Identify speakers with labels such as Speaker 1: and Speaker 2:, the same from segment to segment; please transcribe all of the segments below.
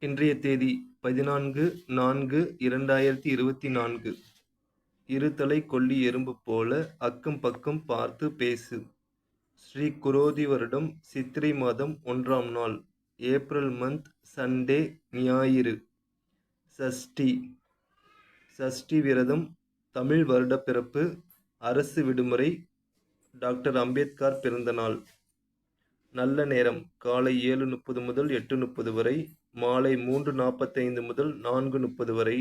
Speaker 1: இன்றைய தேதி பதினான்கு நான்கு இரண்டாயிரத்தி இருபத்தி நான்கு. இருதலை கொல்லி எறும்பு போல அக்கம் பக்கம் பார்த்து பேசு. ஸ்ரீ குரோதி வருடம் சித்திரை மாதம் ஒன்றாம் நாள் ஏப்ரல் மந்த் சண்டே ஞாயிறு. சஷ்டி. சஷ்டி விரதம் தமிழ் வருட பிறப்பு அரசு விடுமுறை டாக்டர் அம்பேத்கர் பிறந்தநாள். நல்ல நேரம். காலை ஏழு முப்பது முதல் எட்டு முப்பது வரை மாலை மூன்று நாற்பத்தைந்து முதல் நான்கு முப்பது வரை.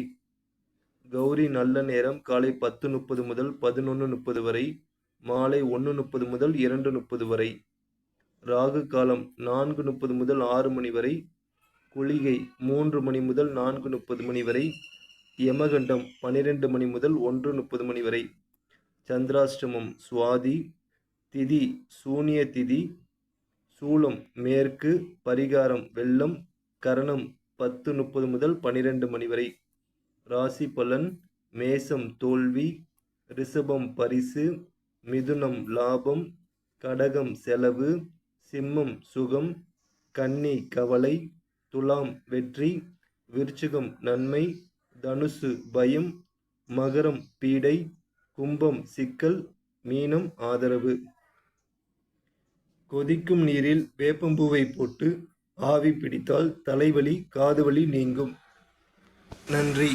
Speaker 1: கௌரி நல்ல நேரம். காலை பத்து முப்பது முதல் பதினொன்று முப்பது வரை மாலை ஒன்று முப்பது முதல் இரண்டு முப்பது வரை. ராகு காலம் நான்கு முப்பது முதல் ஆறு மணி வரை குளிகை மூன்று மணி முதல் நான்கு முப்பது மணி வரை யமகண்டம் பன்னிரெண்டு மணி முதல் ஒன்று முப்பது மணி வரை. சந்திராஷ்டமம் சுவாதி திதி சூனிய திதி சூலம் மேற்கு பரிகாரம் வெள்ளம் கரணம் பத்து முப்பது முதல் பனிரெண்டு மணி வரை. ராசி பலன் மேசம் தோல்வி ரிஷபம் பரிசு மிதுனம் லாபம் கடகம் செலவு சிம்மம் சுகம் கன்னி கவலை துலாம் வெற்றி விருச்சிகம் நன்மை தனுசு பயம் மகரம் பீடை கும்பம் சிக்கல் மீனம் ஆதரவு. கொதிக்கும் நீரில் வேப்பம்பூவை போட்டு ஆவி பிடித்தால் தலைவலி காதுவலி நீங்கும். நன்றி.